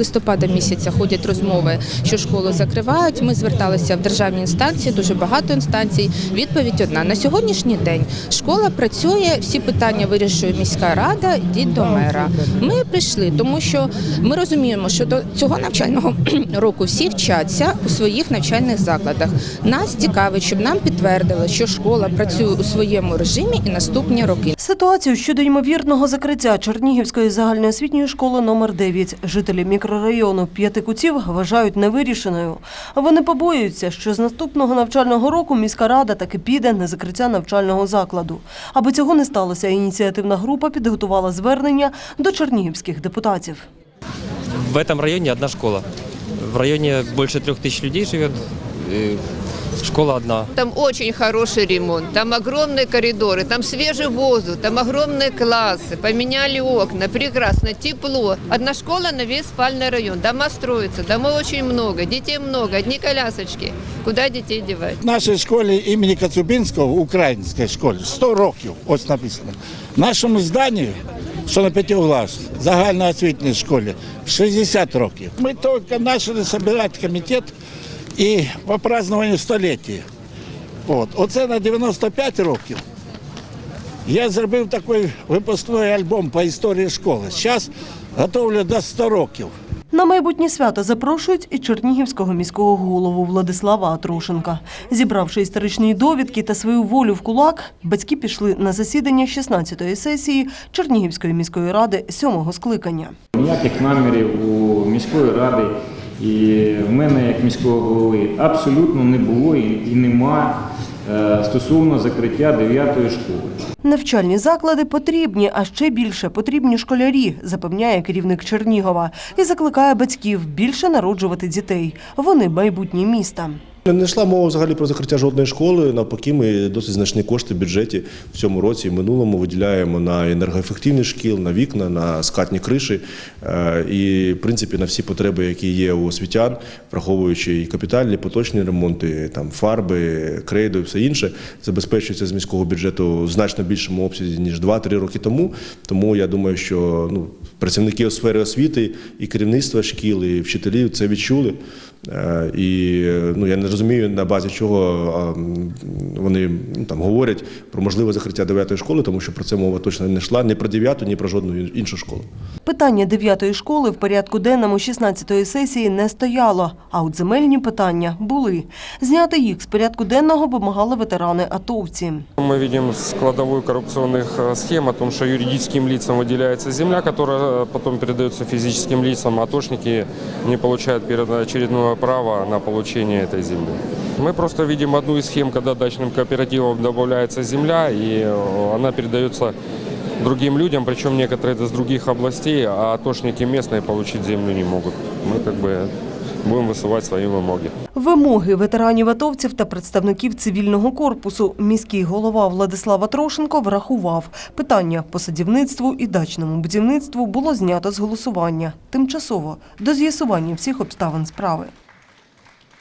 листопада місяця ходять розмови, що школу закривають. Ми зверталися в державні інстанції, дуже багато інстанцій. Відповідь одна на сьогоднішній день школа працює, всі питання вирішує міська рада. Йдіть до мера. Ми прийшли, тому що ми розуміємо, що до цього навчального року всі вчаться у своїх навчальних закладах. Нас цікавить, щоб нам підтвердили, що школа працює у своєму режимі і наступні роки. Ситуацію щодо ймовірного закриття Чернігівської загальноосвітньої школи номер 9 жителі мікрорайону П'ятикутів вважають невирішеною. Вони побоюються, що з наступного навчального року міська рада таки піде на закриття навчального закладу. Аби цього не сталося, ініціативна група підготувала звернення до чернігівських депутатів. В этом районе одна школа. В районе больше трех тысяч людей живет. и Школа одна. Там очень хороший ремонт, там огромные коридоры, там свежий воздух, там огромные классы, поменяли окна, прекрасно, тепло. Одна школа на весь спальный район, дома строятся, домов очень много, детей много, одни колясочки. Куда детей девать? В нашій школі імені Коцюбинського, українській школі, 100 років, ось написано. В нашому зданні, що на П'ятиуглас, загальноосвітній школі, 60 років. Ми тільки почали збирати комітет І по празднуванню століття. От. Оце на 95 років. Я зробив такий випускний альбом по історії школи. Зараз готовлю до 100 років. На майбутнє свято запрошують і чернігівського міського голову Владислава Атрушенка. Зібравши історичні довідки та свою волю в кулак, батьки пішли на засідання 16-ї сесії Чернігівської міської ради сьомого скликання. Ніяких намірів у міської ради і мене як міського голови абсолютно не було і, нема е, стосовно закриття 9 школи. Навчальні заклади потрібні, а ще більше потрібні школярі, запевняє керівник Чернігова, і закликає батьків більше народжувати дітей. Вони майбутнє міста. Не йшла мова взагалі про закриття жодної школи. Навпаки, ми досить значні кошти в бюджеті в цьому році і минулому виділяємо на енергоефективність шкіл, на вікна, на скатні криші е, і, в принципі, на всі потреби, які є у освітян, враховуючи і капітальні, поточні ремонти, там фарби, крейду і все інше, забезпечується з міського бюджету в значно більшому обсязі ніж 2-3 роки тому. Тому я думаю, що ну, працівники у сфері освіти і керівництва шкіл, і вчителів це відчули. Е, І ну я не розумію на базі чого а, м, вони ну, там говорять про можливе закриття 9 школи, тому що про це мова точно не йшла ні про 9, ні про жодну іншу школу. Питання 9-ї школи в порядку денному 16-ї сесії не стояло, а от земельні питання були. Зняти їх з порядку денного вимагали ветерани-атовці. Мы видим складовую коррупционных э, схем о том, что юридическим лицам выделяется земля, которая э, потом передается физическим лицам, а атошники не получают первоочередного права на получение этой земли. Мы просто видим одну из схем, когда дачным кооперативам добавляется земля, и э, она передается другим людям, причем некоторые это с других областей, а атошники местные получить землю не могут. Мы как бы будем высылать свои вымоги. Вимоги ветеранів-атовців та представників цивільного корпусу міський голова Владислава Трошенко врахував. Питання по садівництву і дачному будівництву було знято з голосування. Тимчасово до з'ясування всіх обставин справи.